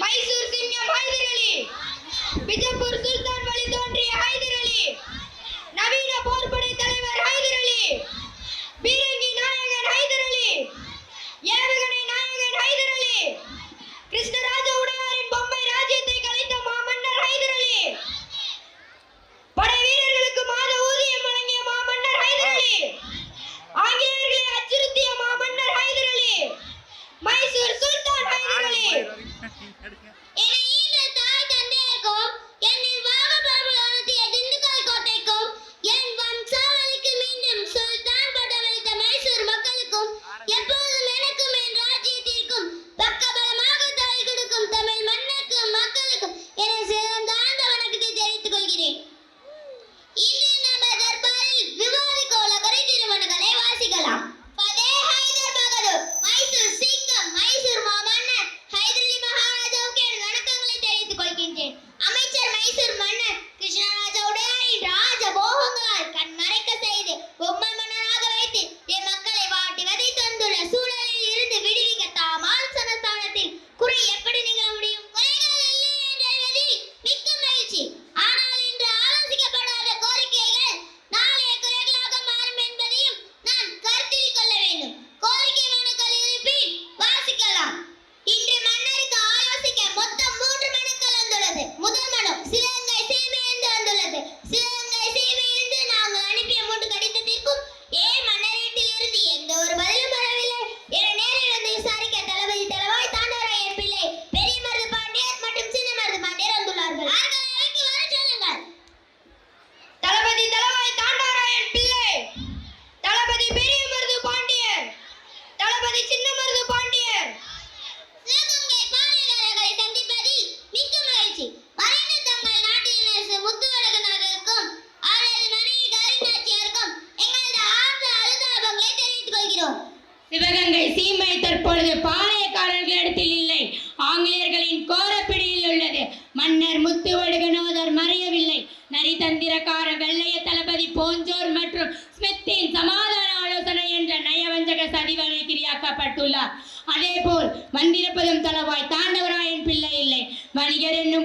மைசூர் சிங்கம் ஹைதர் அலி. பிஜப்பூர் சுல்தான் வழி தோன்றிய ஹைதர் அலி. நவீன போர்படை தலைவர் ஹைதர் அலி. பீரங்கி நாயகன் ஹைதர் அலி. ஏவுகணை நாயகன் ஹைதர் அலி. கிருஷ்ணராஜ்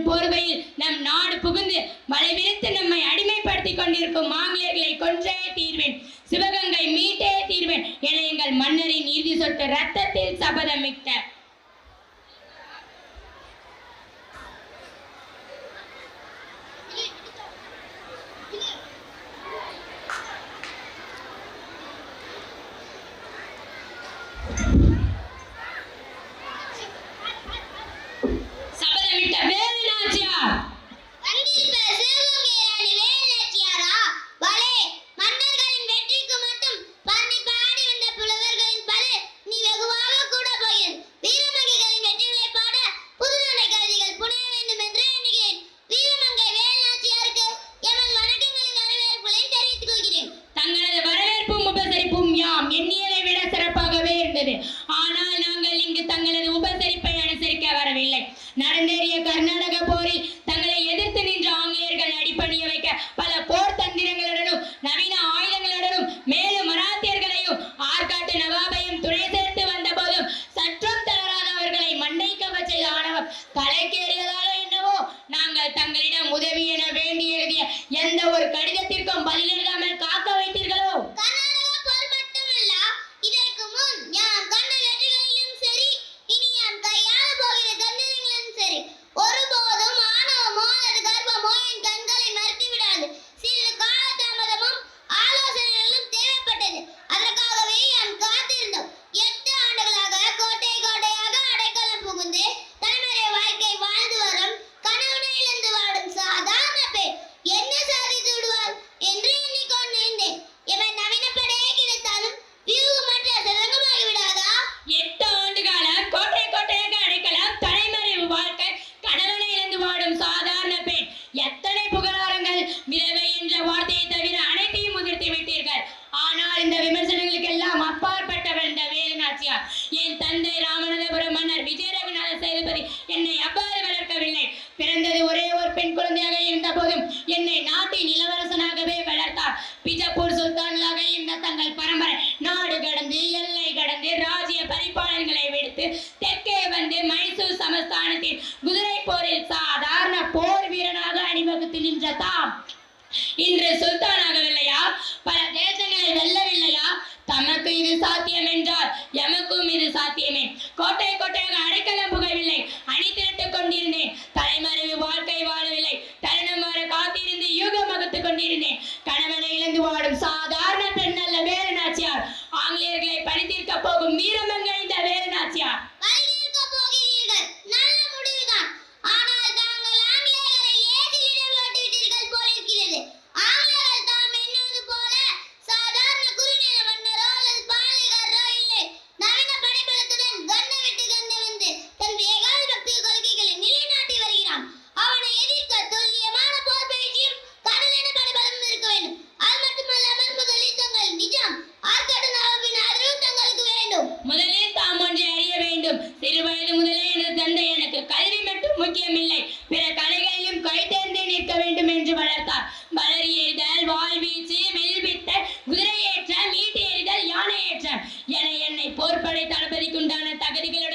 என்னும் போர்வையில் நம் நாடு புகுந்து மலை வலைவிரித்து நம்மை அடிமைப்படுத்தி கொண்டிருக்கும் ஆங்கிலேயர்களை கொன்றே தீர்வேன். சிவகங்கை மீட்டே தீர்வேன். என எங்கள் மன்னரின் இறுதி சொட்டு ரத்தத்தில் சபதமிட்ட உனக்கு இது சாத்தியம் என்றால் எமக்கும் இது சாத்தியமே. கோட்டை கோட்டையாக அடைக்கலம் புகவில்லை. அணி திரட்டு கொண்டிருந்தேன். தலைமறைவு வாழ்க்கை வாழவில்லை. தருணம் வர காத்திருந்து யூகம் வகுத்து கொண்டிருந்தேன். கணவனை இழந்து வாடும் சாதாரண பெண் அல்ல வேலு நாச்சியார். ஆங்கிலேயர்களை பணித்திருக்க போகும் வீரமங்கை இந்த வேலு நாச்சியார். நடிகர்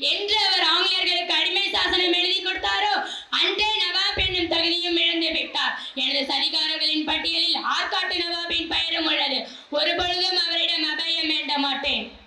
என்று அவர் ஆங்கிலேயர்களுக்கு அடிமை சாசனம் எழுதி கொடுத்தாரோ அன்றே நவாப் என்னும் தகுதியும் இழந்து விட்டார். எனது சதிகாரர்களின் பட்டியலில் ஆற்காட்டு நவாபின் பெயரும் உள்ளது. ஒரு பொழுதும் அவரிடம் அபயம் வேண்ட மாட்டேன்.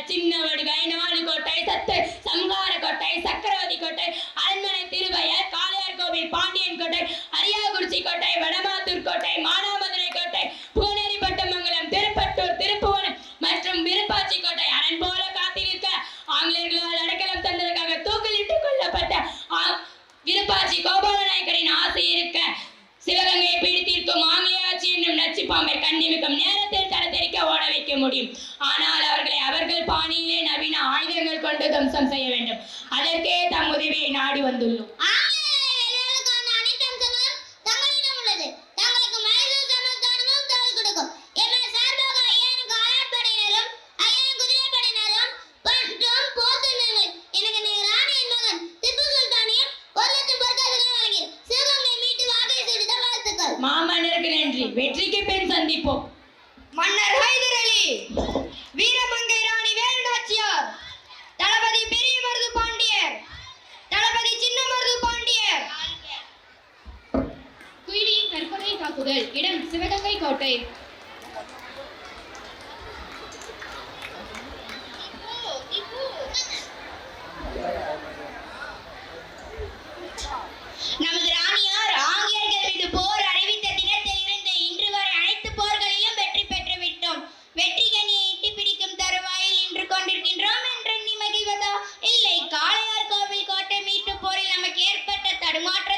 చిన్నవాడిగా అయినా கொண்டு தம்சம் செய்ய வேண்டும். அதற்கே தம் உதவியை நாடி வந்துள்ளோம். மோதுதல் இடம் சிவகங்கை கோட்டை. நமது போர் அறிவித்த தினத்தில் இன்று வரை அனைத்து போர்களிலும் வெற்றி பெற்று வெற்றி கனியை எட்டி பிடிக்கும் தருவாயில் நின்று கொண்டிருக்கின்றோம் என்று நிமகிவதா? இல்லை காளையார் கோவில் கோட்டை மீட்டு போரில் நமக்கு ஏற்பட்ட தடுமாற்ற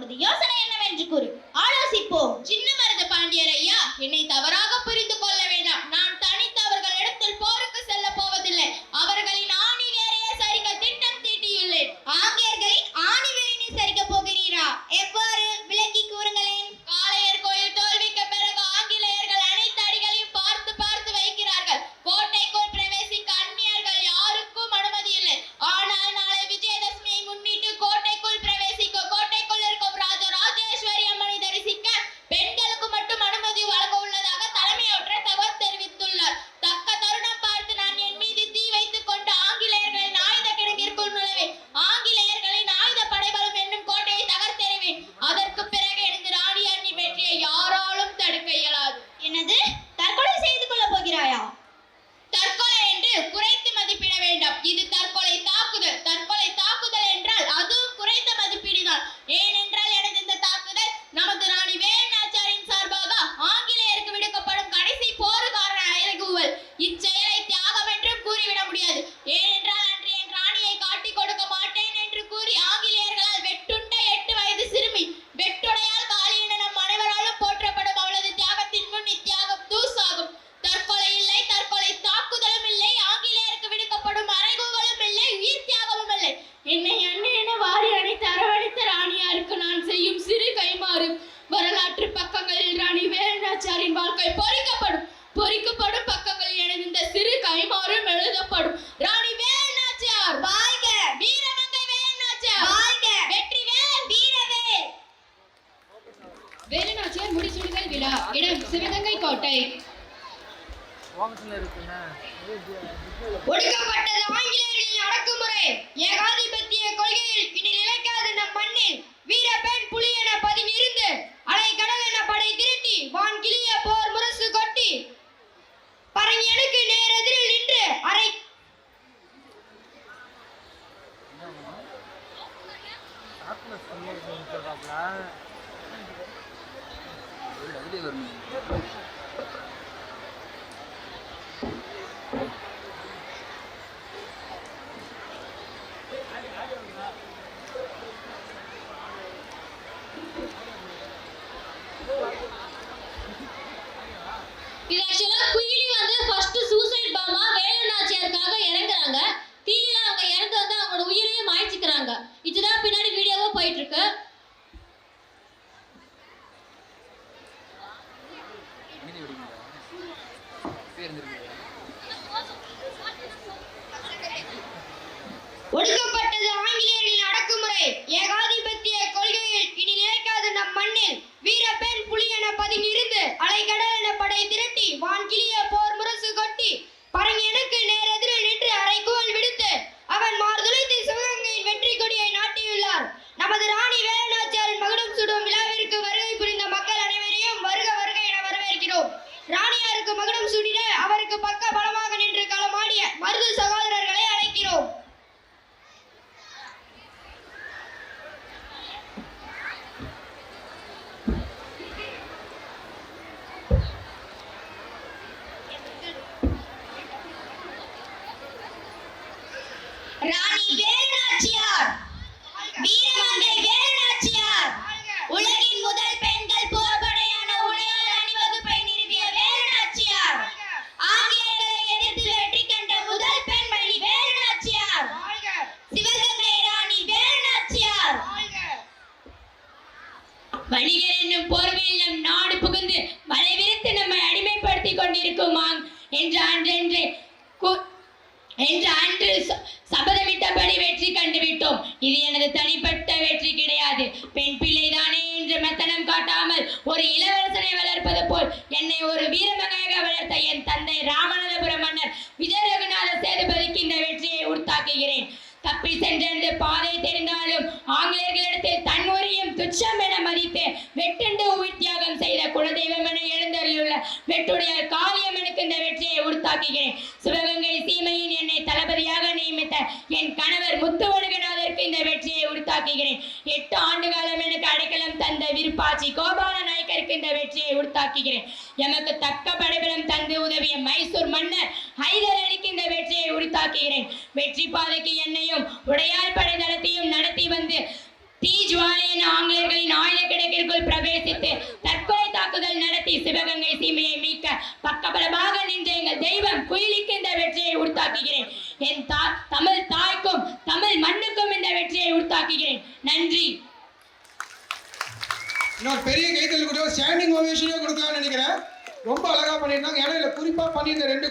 உனது யோசனை என்னவென்று கூறு ஆலோசிப்போம். சின்ன மருது பாண்டியர் ஐயா என்னை தவறாக புரிந்து கொள்ள வேண்டாம். நான் தனித்து அவர்களிடத்தில் போருக்கு செல்ல போவதில்லை. அவர்களின் ஆணி வேறையை சரிக்க திட்டம் தீட்டியுள்ளேன். ஆங்கியர்களின் ஆணி வேறினை சரிக்க போகிறீரா? எவ்வாறு? விளக்கி கூறுங்களேன். சிவகங்கை கோட்டை ஒடுக்கப்பட்டது ஆங்கிலேயர்களின் அடக்குமுறை. ஏகாதிபத்திய கொள்கையில் இனி நிலைக்காது நம் மண்ணில். வீர பெண் புலி என பதிவிருந்து அலை கடல் என படை திரட்டி வான் கிளிய போர் முரசு கொட்டி பரங்கியனுக்கு நேரெதிரில் நின்று அரை வெளியே வரணும் Thank you. ஒடுக்கப்பட்டது ஆங்கிலேயர்களின் அடக்குமுறை. ஏகாதிபதி வருது சகா என்று அன்றென்று என்று அன்று சபதமிட்டபடி வெற்றி கண்டுவிட்டோம். இது எனது தனிப்பட்ட வெற்றி கிடையாது. பெண் பிள்ளைதானே என்று மெத்தனம் காட்டாமல் ஒரு இளவரசனை வளர்ப்பது போல் என்னை ஒரு வீரமகையாக வளர்த்த என் தந்தை ராமநாதபுர மன்னர் விஜய விஜயரகுநாத சேதுபதிக்கு இந்த வெற்றியை உருத்தாக்குகிறேன் தப்பி சென்றென்று பாதை தெரிந்தாலும் ஆங்கிலேயர்களிடத்தில் தன்முறையும் துச்சம் என மதித்து வெட்டுண்டு உயிர்த்திய வெற்றுடைய காரியம் எனக்கு இந்த வெற்றியை உறுத்தாக்குகிறேன் சிவகங்கை சீமையின் என்னை தளபதியாக நியமித்த என் கணவர் முத்துவடுகநாதருக்கு இந்த வெற்றியை உறுத்தாக்குகிறேன் எட்டு ஆண்டு காலம் எனக்கு அடைக்கலம் தந்த விருப்பாச்சி கோபால நாயக்கருக்கு இந்த வெற்றியை உறுத்தாக்குகிறேன் எமக்கு தக்க படைபலம் தந்து உதவிய மைசூர் மன்னர் ஹைதர் அலிக்கு இந்த வெற்றியை உறுத்தாக்குகிறேன் வெற்றி பாதைக்கு என்னையும் உடையார் படைதளத்தையும் நடத்தி வந்த இந்த ரெண்டு